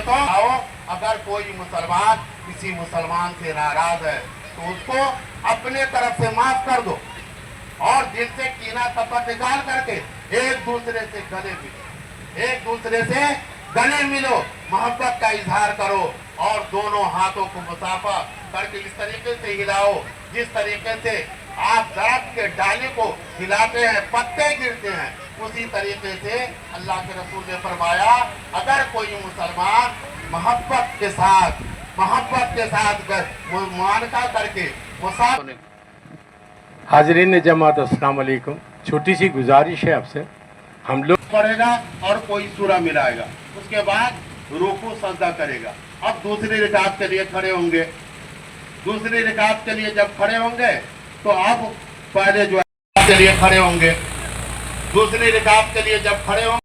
गले मिलो मुआनका बोले तो आओ, अगर कोई मुसलमान किसी मुसलमान से नाराज़ है तो उसको अपने तरफ़ से माफ़ कर दो और दिल से कीना तपत निकाल करके एक दूसरे से गले मिलो। एक दूसरे से गले मिलो, मोहब्बत का इजहार करो और दोनों हाथों को मुसाफा करके इस तरीके से हिलाओ, जिस तरीके से आप दरख्त के डाले को हिलाते हैं पत्ते गिरते हैं। उसी तरीके से अल्लाह के रसूल ने फरमाया अगर कोई मुसलमान मोहब्बत के साथ मोहब्बत के साथ मुआनका करके मुसाफ हाजरीन जमात अस्सलाम छोटी सी गुजारिश है आपसे। हम लोग पढ़ेगा और कोई सूरा मिलाएगा। उसके बाद रुकू सजदा करेगा। अब दूसरी रिकात के लिए खड़े होंगे। दूसरी रिकात के लिए जब खड़े होंगे तो आप पहले जो है खड़े होंगे। दूसरी रिकाब के लिए जब खड़े होंगे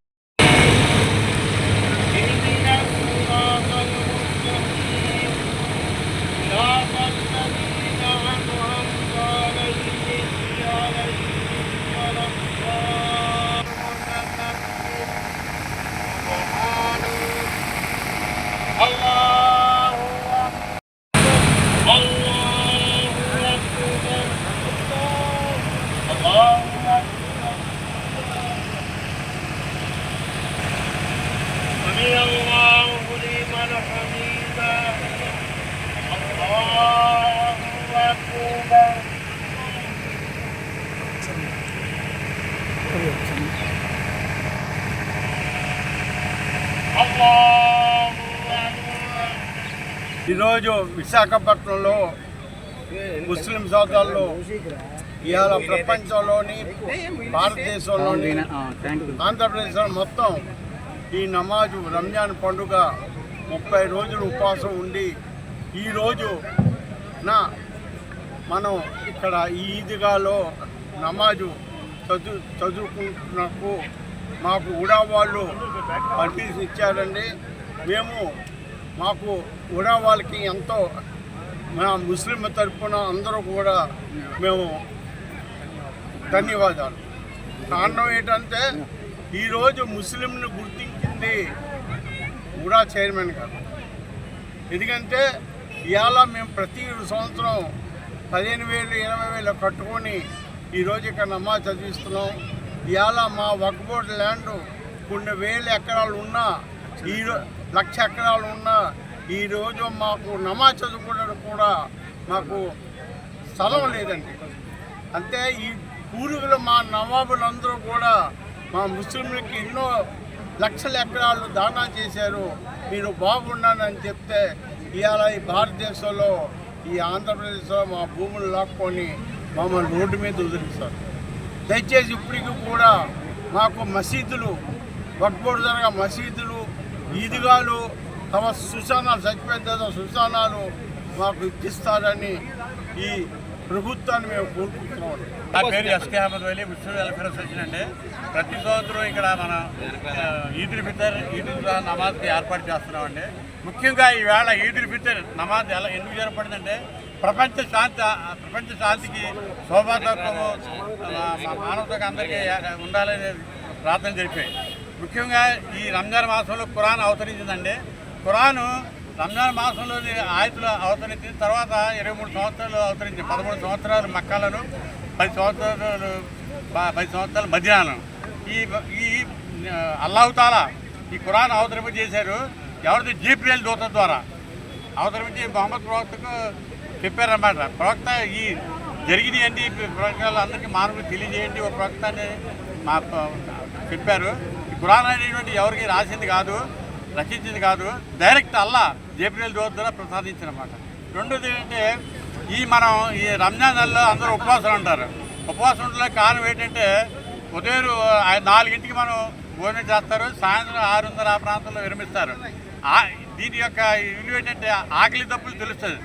ఈరోజు విశాఖపట్నంలో ముస్లిం సోదరులు ఇవాళ ప్రపంచంలోని భారతదేశంలోని ఆంధ్రప్రదేశ్లో మొత్తం ఈ నమాజు రంజాన్ పండుగ ముప్పై రోజులు ఉపవాసం ఉండి ఈరోజు నా మనం ఇక్కడ ఈ ఈద్గాలో నమాజు చదువు చదువుకుంటున్నకు మాకు ఉడా వాళ్ళు పర్మిషన్ ఇచ్చారండి. మేము మాకు కూడా వాళ్ళకి ఎంతో మా ముస్లిం తరఫున అందరూ కూడా మేము ధన్యవాదాలు. కారణం ఏంటంటే ఈరోజు ముస్లింను గుర్తించింది కూడా చైర్మన్ గారు. ఎందుకంటే ఇవాళ మేము ప్రతి సంవత్సరం పదిహేను వేలు ఇరవై వేలు కట్టుకొని ఈరోజు ఇక్కడ నమాజ్ చదివిస్తున్నాం. ఇవాళ మా వక్బోర్డ్ ల్యాండ్ కొన్ని వేల ఎకరాలు ఉన్నా ఈ లక్ష ఎకరాలు ఉన్నా ఈరోజు మాకు నమాజ్ చదువుకోవడానికి కూడా మాకు స్థలం లేదండి. అంటే ఈ పూర్వీకులు మా నవాబులందరూ కూడా మా ముస్లింలకి ఎన్నో లక్షల ఎకరాలు దానా చేశారు. మీరు బాగున్నానని చెప్తే ఇవాళ ఈ భారతదేశంలో ఈ ఆంధ్రప్రదేశ్లో మా భూములు లాక్కొని మమ్మల్ని రోడ్డు మీద వదిలిస్తారు దయచేసి ఇప్పటికి కూడా మాకు మసీదులు వక్బోర్డు జరగా మసీదులు ఈదుగాలు తమ సుశానాలు చచ్చిపోయిన తర్వాత సుశానాలు మాకు ఇప్పిస్తారని ఈ ప్రభుత్వాన్ని మేము కోరుకుంటున్నాం. నా పేరు ఎస్కే అహ్మద్ వలి విశ్వ వెల్ఫేర్ అసోసియేషన్ అండి. ప్రతి సంవత్సరం ఇక్కడ మన ఈదుల్ ఫితర్ ఈదుల్ నమాజ్కి ఏర్పాటు చేస్తున్నామండి. ముఖ్యంగా ఈవేళ ఈదుల్ ఫితర్ నమాజ్ ఎలా ఎందుకు ఏర్పడిందంటే ప్రపంచ శాంతి ఆ ప్రపంచ శాంతికి శోభాతత్వము మానవతకు అందరికీ ఉండాలనే ప్రార్థన జరిపాయి. ముఖ్యంగా ఈ రంజాన్ మాసంలో ఖురాన్ అవతరించిందండి. ఖురాను రంజాన్ మాసంలోని ఆయతులు అవతరించిన తర్వాత ఇరవై మూడు సంవత్సరాలు అవతరించింది. పదమూడు సంవత్సరాలు మక్కాలను పది సంవత్సరాలు పది సంవత్సరాలు మధ్యాహ్నం. ఈ ఈ అల్లాహుతాలా ఈ ఖురాన్ అవతరింప చేశారు. ఎవరిది? జీపీఎల్ దూత ద్వారా. అవతరించి మొహమ్మద్ ప్రవక్తకు చెప్పారన్నమాట. ప్రవక్త ఈ జరిగినాయండి ప్రవక్తలు అందరికీ మానవులు తెలియజేయండి. ఒక ప్రవక్త అని మా చెప్పారు. ఖురాన్ అనేటువంటి ఎవరికి రాసింది కాదు రచించింది కాదు డైరెక్ట్ అల్లా జేపీఎల్ దూత ద్వారా ప్రసాదించినమాట. రెండోది ఏంటంటే ఈ మనం ఈ రంజాన్ నెలలో అందరూ ఉపవాసం ఉంటారు. ఉపవాసం ఉండలే కారణం ఏంటంటే ఉదయం ఆ- నాలుగింటికి మనం భోజనం చేస్తారు సాయంత్రం ఆరున్నర ఆ ప్రాంతంలో విరమిస్తారు. దీని యొక్క విలువ ఏంటంటే ఆకలి తప్పులు తెలుస్తుంది.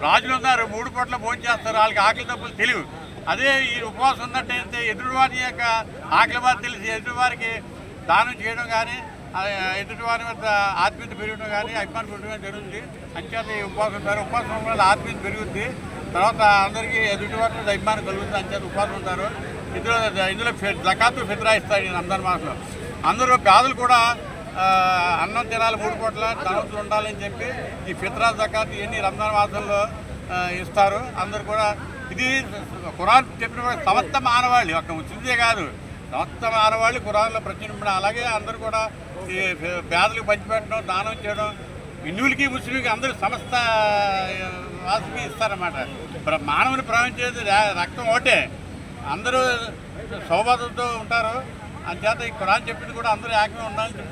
రాజులు ఉన్నారు మూడు పూట్ల భోజనం చేస్తారు వాళ్ళకి ఆకలి తప్పులు తెలియవు. అదే ఈ ఉపవాసం ఉన్నట్టయితే ఎదురువారి యొక్క ఆకలి బాధ తెలిసి ఎదుటివారికి దానం చేయడం కానీ ఎదుటివారి వద్ద ఆత్మీయత పెరగడం కానీ అభిమానం పెరగడం జరుగుతుంది అంచేత ఈ ఉపవాసం ఉంటారు ఉపవాసం వల్ల ఆత్మీయత పెరుగుద్ది తర్వాత అందరికీ ఎదుటివారి మీద అభిమానం కలుగుతుంది అంచేత ఉపవాసం ఉంటారు ఇందులో ఇందులో జకాత్తు జకాతు ఫిత్రా ఇస్తాడు రంజాన్ మాసంలో అందరూ పేదలు కూడా అన్నం తినాలి మూడు కోట్ల తనవుతులు ఉండాలని చెప్పి ఈ ఫిత్రా జకాత్ ఇవన్నీ రంజాన్ మాసంలో ఇస్తారు అందరు కూడా ఇది ఖురాన్ చెప్పిన సమస్త మానవాళి ఒక ముస్లింసే కాదు మొత్తం ఆడవాళ్ళు ఖురాన్లో ప్రచురింపడం అలాగే అందరూ కూడా ఈ పేదలకు పంచిపెట్టడం దానం చేయడం. హిందువులకి ముస్లింకి అందరూ సమస్త వాసుకి ఇస్తారన్నమాట. ప్ర- మానవుని ప్రవహించేది రక్తం ఒకటే. అందరూ సౌభాగ్యంతో ఉంటారు. అంచేత ఈ కురాన్ చెప్పింది కూడా అందరూ ఏకమే ఉండాలని